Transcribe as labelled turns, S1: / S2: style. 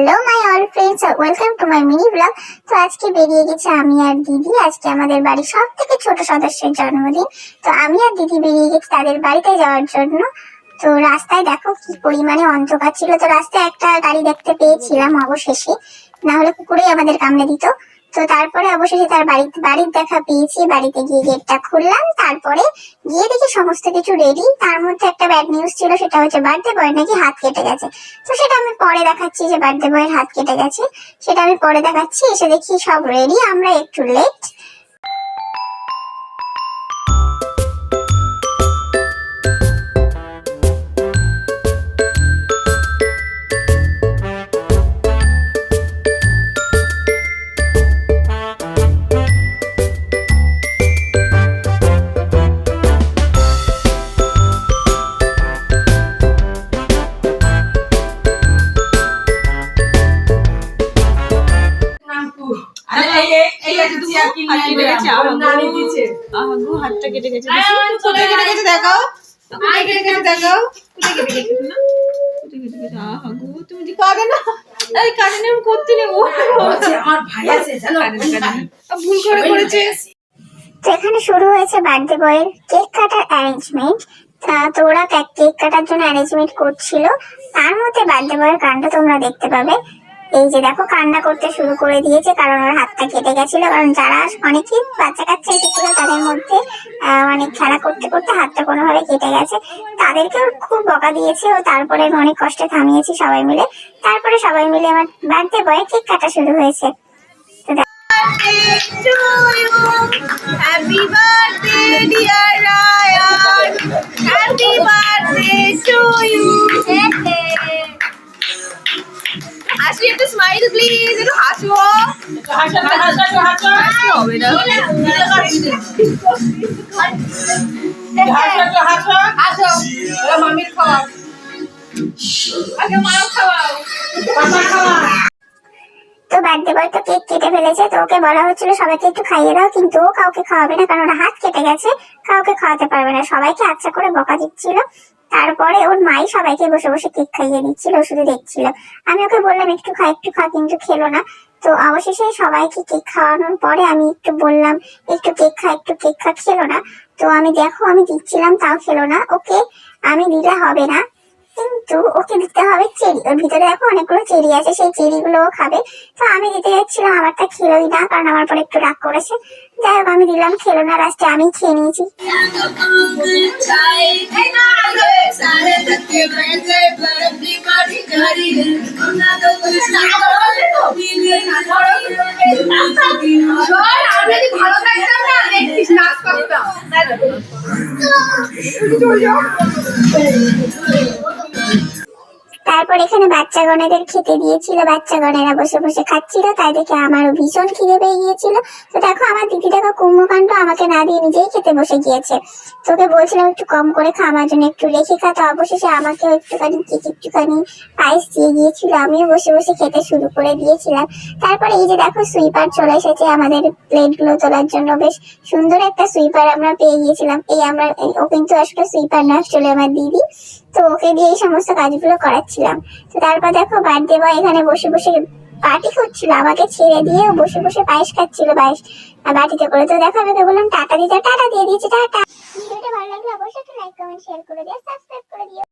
S1: Hello my all friends welcome to my mini blog তো আজকে বেরিয়ে গেছে আমি আর দিদি। আজকে আমাদের বাড়ির সব থেকে ছোট সদস্যের জন্মদিন। তো আমি আর দিদি বেরিয়ে গেছি তাদের বাড়িতে যাওয়ার জন্য। তো রাস্তায় দেখো কি পরিমাণে অন্ধকার ছিল। তো রাস্তায় একটা গাড়ি দেখতে পেয়েছিলাম অবশেষে। না হলে কুকুরেই আমাদের কামড়ে দিত। তো তারপরে অবশেষে তার বাড়িতে, বাড়ির দেখা পেয়েছি। বাড়িতে গিয়ে গেটটা খুললাম। তারপরে গিয়ে দেখি সমস্ত কিছু রেডি তার মধ্যে একটা ব্যাড নিউজ ছিল, সেটা হচ্ছে বার্থডে বয়ের নাকি হাত কেটে গেছে। তো সেটা আমি পরে দেখাচ্ছি যে বার্থডে বয়ের হাত কেটে গেছে। সেটা আমি পরে দেখাচ্ছি। এসে দেখি সব রেডি আমরা একটু লেট
S2: হাতটা কেটে গেছে
S3: আয়,
S2: দেখি।
S3: আয়,
S2: কোথায় কেটে গেছে দেখাও। কোথায় কেটে গেছে দেখাও।
S3: কোথায় কেটে গেছে শোনা?
S2: কোথায় কেটে গেছে? আহ আগু তুমি কাঁদে না এই কাঁদে না আমি করতে নেই ও।
S3: আমার ভাই আছে
S2: ভুল করে করেছে।
S1: তো শুরু হয়েছে বার্থডে বয়ের কেক কাটার অ্যারেঞ্জমেন্ট তো ওরা কেক কাটার জন্য অ্যারেঞ্জমেন্ট করছিল। তার মধ্যে বার্থডে বয়ের কাণ্ড তোমরা দেখতে পাবে। এই যে দেখো কান্না করতে শুরু করে দিয়েছে, কারণ ওর হাতটা কেটে গেছিল, কারণ যারা অনেকেই বাচ্চা কাচ্চা এসেছিল, তাদের মধ্যে মানে খেলা করতে করতে হাতটা কোনোভাবে কেটে গেছে। তাদেরকেও খুব বকা দিয়েছে ও তারপরে অনেক কষ্টে থামিয়েছি সবাই মিলে। তারপরে সবাই মিলে আমার বার্থডে বয়ে কেক কাটা শুরু হয়েছে। তো
S2: হাসি, একটু স্মাইল প্লিজ একটু হাসো।
S1: তো বার্থডে বয় তো কেক কেটে ফেলেছে, তো ওকে বলা হচ্ছিল সবাইকে একটু খাইয়ে দাও, কিন্তু ও কাউকে খাওয়াবে না, কারণ হাত কেটে গেছে, কাউকে খাওয়াতে পারবে না সবাইকে আচ্ছা করে বকা দিচ্ছিল তারপরে ওর মাই সবাইকে বসে বসে কেক খাইয়ে দিচ্ছিল শুধু দেখছিল। আমি ওকে বললাম, একটু খা একটু খা, কিন্তু খেলো না। তো অবশেষে সবাইকে কেক খাওয়ানোর পরে আমি একটু বললাম, একটু কেক খা, একটু কেক খা, খেলো না। তো আমি, দেখো, আমি দিচ্ছিলাম, তাও খেলো না। ওকে, আমি দিলে হবে না। কিন্তু ওকে দিতে হবে চেরি। ওর ভিতরে দেখো অনেকগুলো চেরি আছে, সেই চেরি গুলো ও খাবে। তো আমি দিতে যাচ্ছিলাম, আমারটা খেলোই না, কারণ আমার পরে একটু রাগ করেছে। যাই হোক, আমি দিলাম খেলো না লাস্টে আমি খেয়ে নিয়েছি। তারপর এখানে বাচ্চাগণেদের খেতে দিয়েছিল, বাচ্চাগণেরা বসে বসে খাচ্ছিল, তাই দেখে আমারও ভীষণ খিদে পেয়ে গিয়েছিল। তো দেখো, আমার দিদি দেখো কুম্ভকাণ্ড আমাকে না দিয়ে নিজেই খেতে বসে গিয়েছে। তোকে বলছিলাম একটু কম করে খা, আমার জন্য একটু রেখে খা, তো অবশেষে আমাকেও একটুখানি কেক, একটুখানি পায়েস দিয়ে গিয়েছিল, আমিও বসে বসে খেতে শুরু করে দিয়েছিলাম। তারপরে এই যে দেখো, সুইপার চলে এসেছে আমাদের প্লেটগুলো তোলার জন্য, বেশ সুন্দর একটা সুইপার আমরা পেয়ে গিয়েছিলাম। এই আমরা, ও কিন্তু আসলে সুইপার না, আসলে আমার দিদি। তো ওকে দিয়ে এই সমস্ত কাজগুলো করাচ্ছিলাম। তো তারপর দেখো বার্থডে বয় এখানে বসে বসে পার্টি করছিল, আমাকে ছেড়ে দিয়ে বসে বসে পায়েস খাচ্ছিল পায়েস বাটিতে করে। তো দেখো আমি বললাম, টাটা দিতে টাটা দিয়ে দিয়েছি, টাটা। ভিডিওটা ভালো লাগলে অবশ্যই লাইক কমেন্ট শেয়ার করে দিও সাবস্ক্রাইব করে দিও।